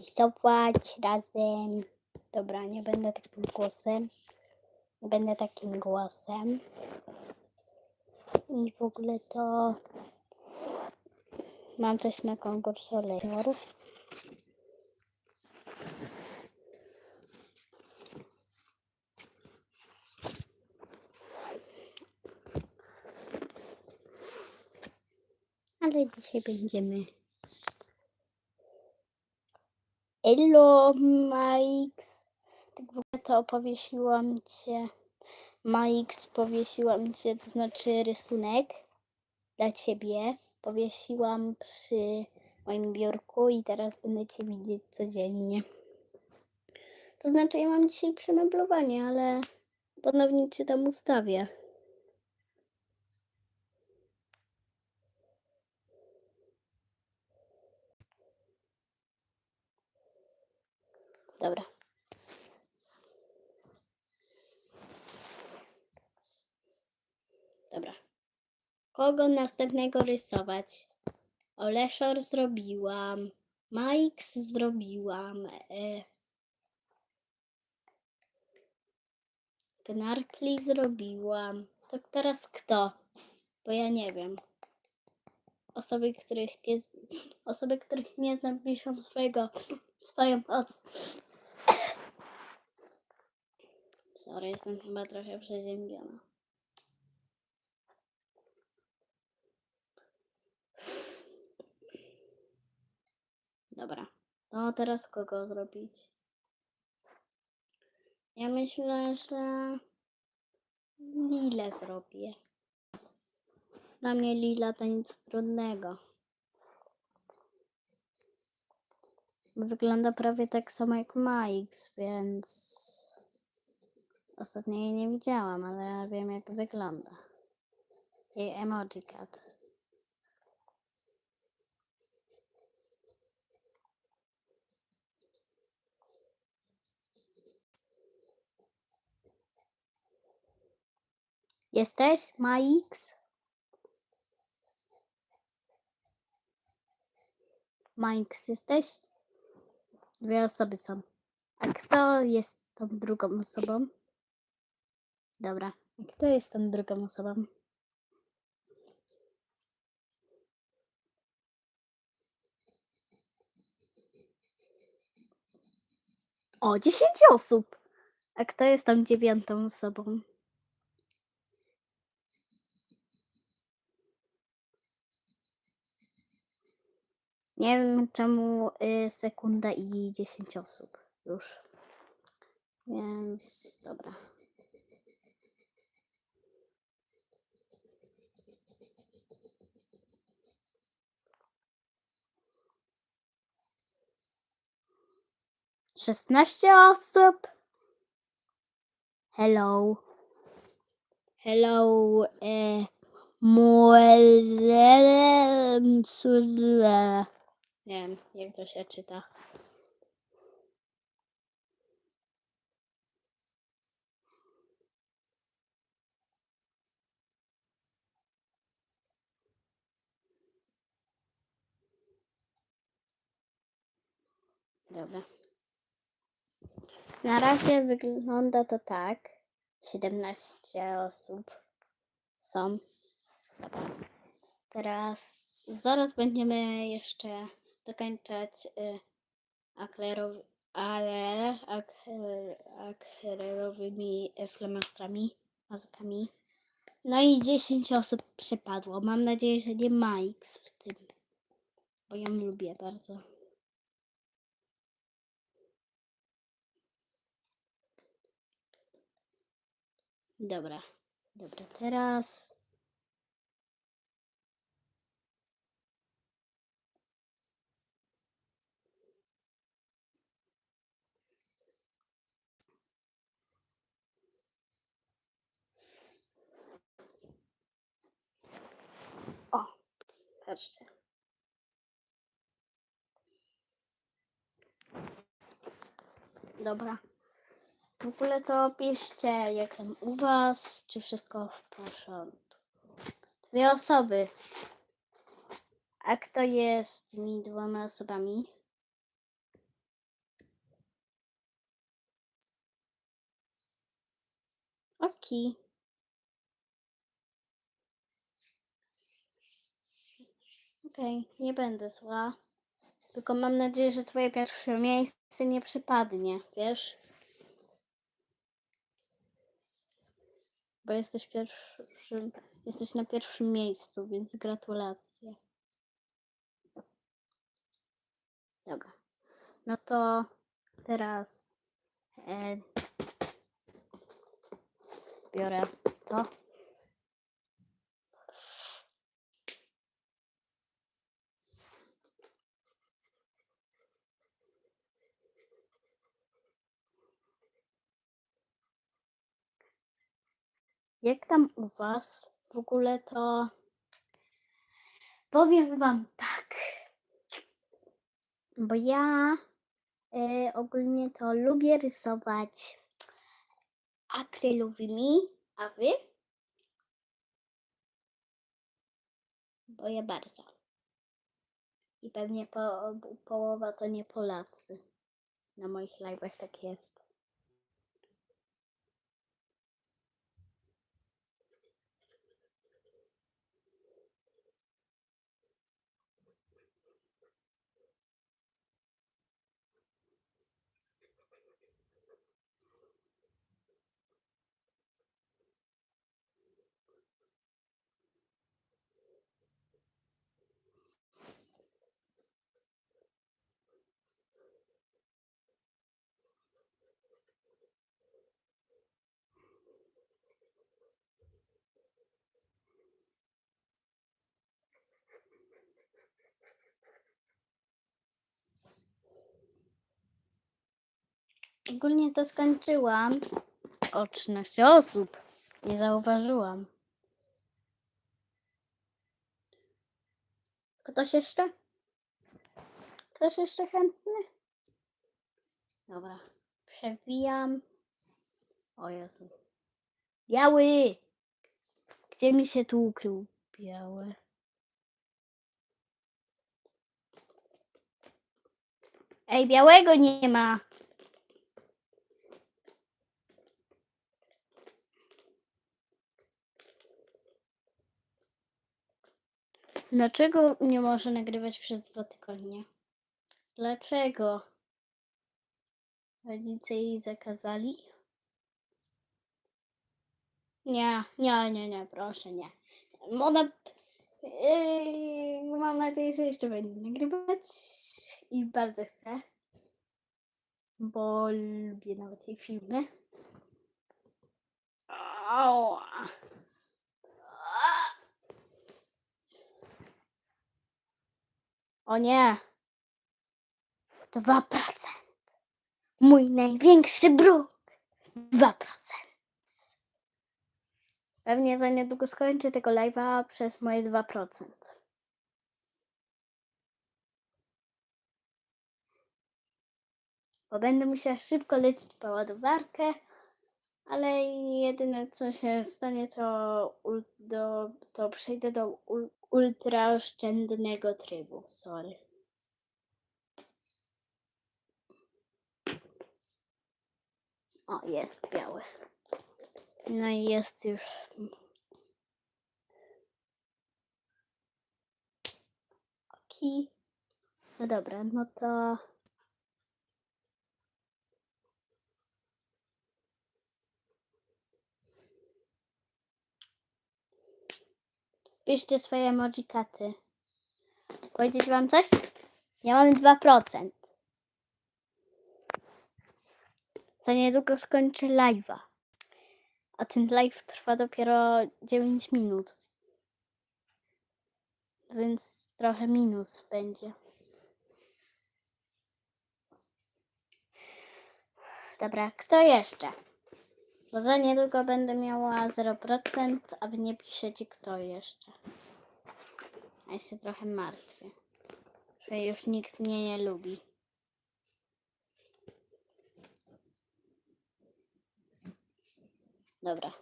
rysować razem. Dobra, nie będę takim głosem. Nie będę takim głosem. I w ogóle to mam coś na konkurs olejorów. Ale dzisiaj będziemy Hello, Mix. Tak w ogóle to powiesiłam cię. Mix, powiesiłam cię, to znaczy rysunek dla ciebie. Powiesiłam przy moim biurku i teraz będę cię widzieć codziennie. To znaczy, ja mam dzisiaj przemeblowanie, ale ponownie cię tam ustawię. Dobra. Dobra. Kogo następnego rysować? Oleszor zrobiłam. Mix zrobiłam. E... Gnarpli zrobiłam. To teraz kto? Bo ja nie wiem. Osoby, których nie, osoby, których nie znam, piszą swojego, swoją moc. Sorry, jestem chyba trochę przeziębiona. Dobra, to teraz kogo zrobić? Ja myślę, że Lilę zrobię. Dla mnie Lila to nic trudnego. Wygląda prawie tak samo jak Mix, więc ostatnio jej nie widziałam, ale ja wiem jak wygląda. Jej emoji cat. Jesteś, Mix? Mix, jesteś? Dwie osoby są. A kto jest tą drugą osobą? Dobra. Kto jest tą drugą osobą? O, 10 osób. A kto jest tą dziewiątą osobą? Nie wiem czemu y, sekunda i 10 osób już. Więc dobra. Szesnaście osób. Hello. Hello. E, Muelem Sule. Nie wiem, jak to się czyta. Dobra. Na razie wygląda to tak. 17 osób są. Dobra. Teraz zaraz będziemy jeszcze dokończać y, ale akrelowymi y, flamastrami, mazkami. No i 10 osób przepadło. Mam nadzieję, że nie X w tym, bo ją lubię bardzo. Dobra, dobra, teraz. O, patrzcie. Dobra. W ogóle to piszcie, jak tam u was, czy wszystko w porządku. Dwie osoby. A kto jest z tymi dwoma osobami? Oki. Okay. Okej, nie będę zła. Tylko mam nadzieję, że twoje pierwsze miejsce nie przypadnie, wiesz? Bo jesteś pierwszym, jesteś na pierwszym miejscu, więc gratulacje. Dobra. No to teraz e, biorę to. Jak tam u was? W ogóle to powiem wam tak. Bo ja e, ogólnie to lubię rysować akrylowymi, a wy? Bo ja bardzo. I pewnie po, połowa to nie Polacy. Na moich live'ach tak jest. Ogólnie to skończyłam. O 13 osób. Nie zauważyłam. Ktoś jeszcze? Ktoś jeszcze chętny? Dobra. Przewijam. O Jezu. Biały! Gdzie mi się tu ukrył biały? Ej, białego nie ma. Dlaczego nie może nagrywać przez dwa tygodnie? Dlaczego? Rodzice jej zakazali? Nie, nie, nie, nie, proszę, nie. Ona. Yy, mam nadzieję, że jeszcze będzie nagrywać i bardzo chcę, bo lubię nawet jej filmy. Ała. O nie. 2%. Mój największy bruk. 2%. Pewnie za niedługo skończę tego live'a przez moje 2%. Bo będę musiała szybko lecieć po ładowarkę, ale jedyne co się stanie to, do, to przejdę do ultraoszczędnego trybu. Sorry. O, jest biały. No i jest już. Oki. No dobra, no to. Piszcie swoje emoji katy. Powiedzieć wam coś? Ja mam 2%. Za niedługo skończę live'a. A ten live trwa dopiero 9 minut. Więc trochę minus będzie. Dobra, kto jeszcze? Bo za niedługo będę miała 0%, a wy nie piszecie kto jeszcze. A ja się trochę martwię. Że już nikt mnie nie lubi. Dobra.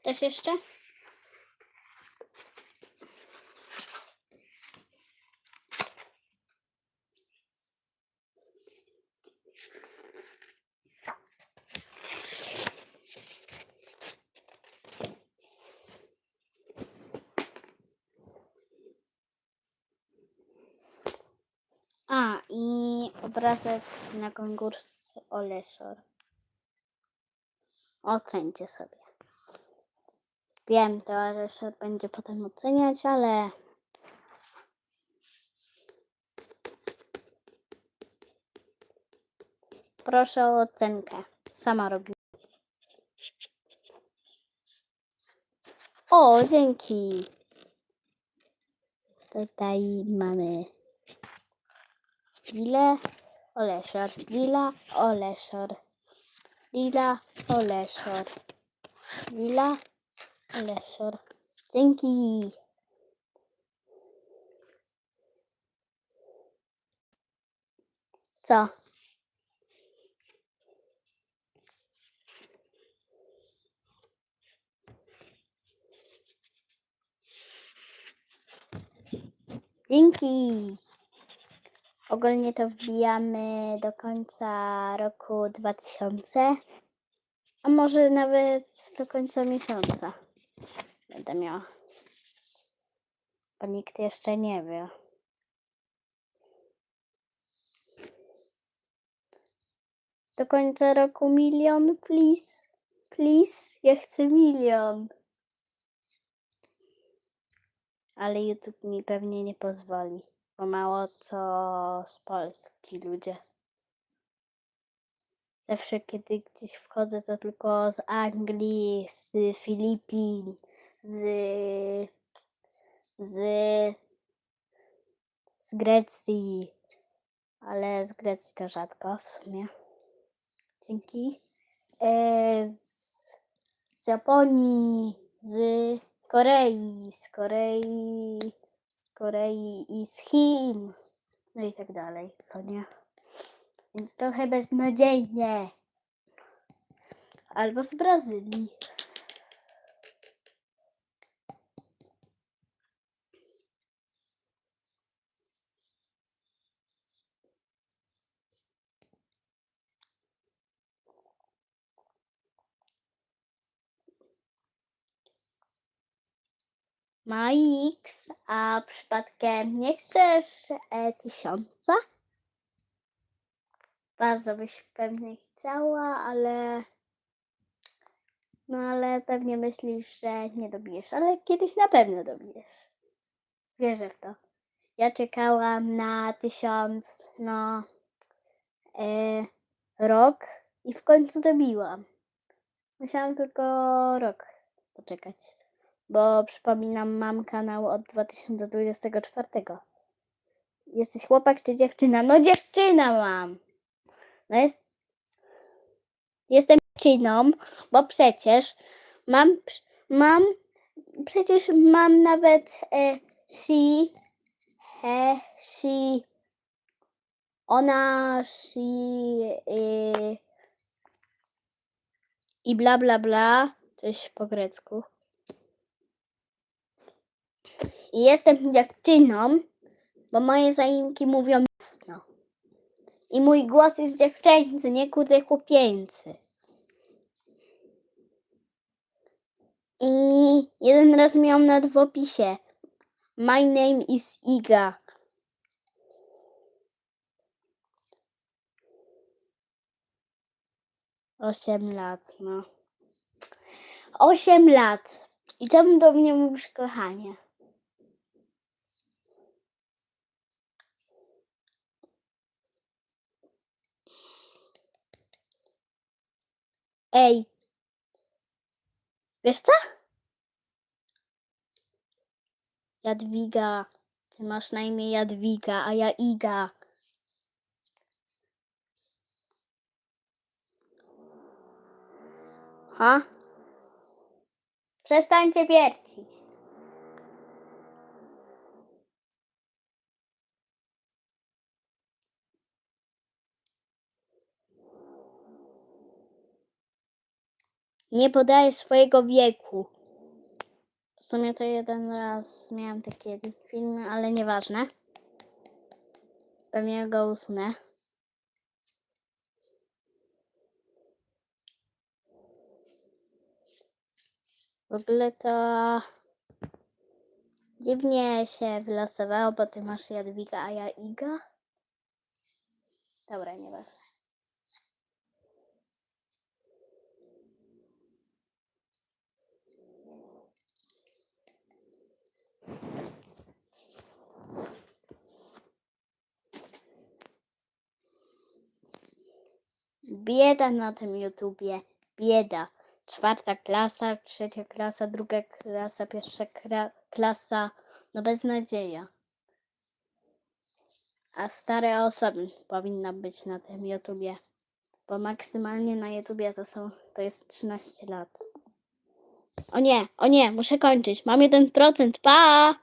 Ktoś jeszcze? Obrazek na konkurs Oleszor. Ocencie sobie. Wiem, to Oleszor będzie potem oceniać, ale... Proszę o ocenkę. Sama robię. O, dzięki. Tutaj mamy Ile? Oleszor. Lila, Oleszor. Lila, Oleszor. Lila, Oleszor. Dzięki. Co? Dzięki. Ogólnie to wbijamy do końca roku 2000, a może nawet do końca miesiąca będę miała. Bo nikt jeszcze nie wie. Do końca roku milion, please. Please, ja chcę milion. Ale YouTube mi pewnie nie pozwoli, bo mało co z Polski ludzie. Zawsze kiedy gdzieś wchodzę, to tylko z Anglii, z Filipin, z, z, z Grecji, ale z Grecji to rzadko w sumie. Dzięki. E, z, z Japonii, z Korei, z Korei, Korei i z Chin, no i tak dalej, co nie? Więc trochę beznadziejnie. Albo z Brazylii. Maix, a przypadkiem nie chcesz e, tysiąca? Bardzo byś pewnie chciała, ale. No ale pewnie myślisz, że nie dobijesz, ale kiedyś na pewno dobijesz. Wierzę w to. Ja czekałam na tysiąc, no. E, rok i w końcu dobiłam. Musiałam tylko rok poczekać. Bo przypominam, mam kanał od 2024. Jesteś chłopak czy dziewczyna? No dziewczyna mam! No jest. Jestem dziewczyną, bo przecież mam. Mam. Przecież mam nawet e, she, he, she, ona, she e, i bla bla bla. Coś po grecku. I jestem dziewczyną, bo moje zaimki mówią jasno. I mój głos jest dziewczęcy, nie kurde chłopieńcy. I jeden raz miałam nawet w opisie. My name is Iga. Osiem lat, no. Osiem lat. I czemu do mnie mówisz kochanie? Ej. Wiesz co? Jadwiga. Ty masz na imię Jadwiga, a ja Iga. Ha? Przestańcie wiercić. Nie podaję swojego wieku. W sumie to jeden raz miałem taki film, ale nieważne. Pewnie go usunę. W ogóle to dziwnie się wylosowało, bo ty masz Jadwiga, a ja Iga. Dobra, nieważne. Bieda na tym YouTubie. Bieda. Czwarta klasa, trzecia klasa, druga klasa, pierwsza klasa. No beznadzieja. A stare osoby powinny być na tym YouTubie. Bo maksymalnie na YouTubie to są, to jest 13 lat. O nie, o nie, muszę kończyć. Mam 1%, pa!